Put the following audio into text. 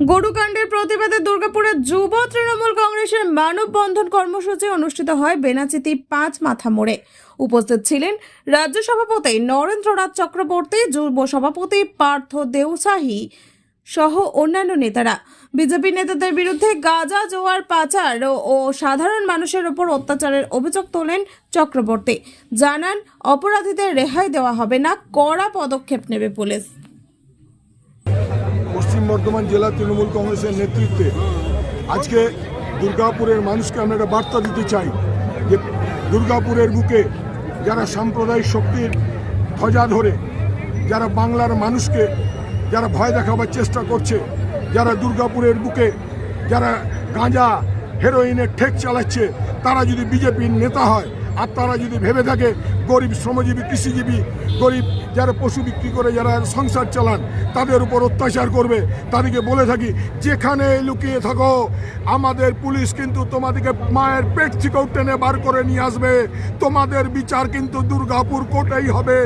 গরুকাণ্ডের প্রতিবাদে দুর্গাপুরের যুব তৃণমূল কংগ্রেসের মানববন্ধন কর্মসূচি অনুষ্ঠিত হয় বেনাচিতি পাঁচ মাথা মোড়ে। উপস্থিত ছিলেন রাজ্য সভাপতি নরেন্দ্রনাথ চক্রবর্তী, যুব সভাপতি পার্থ দেউসাহি সহ অন্যান্য নেতারা। বিজেপি নেতাদের বিরুদ্ধে গাজা, জোয়ার, পাচার ও সাধারণ মানুষের ওপর অত্যাচারের অভিযোগ তোলেন চক্রবর্তী। জানান, অপরাধীদের রেহাই দেওয়া হবে না, কড়া পদক্ষেপ নেবে পুলিশ। পশ্চিম বর্ধমান জেলা তৃণমূল কংগ্রেসের নেতৃত্বে আজকে দুর্গাপুরের মানুষকে আমরা একটা বার্তা দিতে চাই যে দুর্গাপুরের বুকে যারা সাম্প্রদায়িক শক্তির ধ্বজা ধরে, যারা বাংলার মানুষকে যারা ভয় দেখাবার চেষ্টা করছে, যারা দুর্গাপুরের বুকে যারা গাঁজা হেরোইনের ঠেক চালাচ্ছে, তারা যদি বিজেপির নেতা হয় আর তারা যদি ভেবে থাকে, গরিব, শ্রমজীবী, কৃষিজীবী, গরিব যারা পশু বিক্রি করে, যারা সংসার চালান, তাদের উপর অত্যাচার করবে। তাদেরকে বলে থাকি, যেখানে লুকিয়ে থাকো, আমাদের পুলিশ কিন্তু তোমাদেরকে মায়ের পেট থেকেও টেনে বার করে নিয়ে আসবে। তোমাদের বিচার কিন্তু দুর্গাপুর কোর্টেই হবে।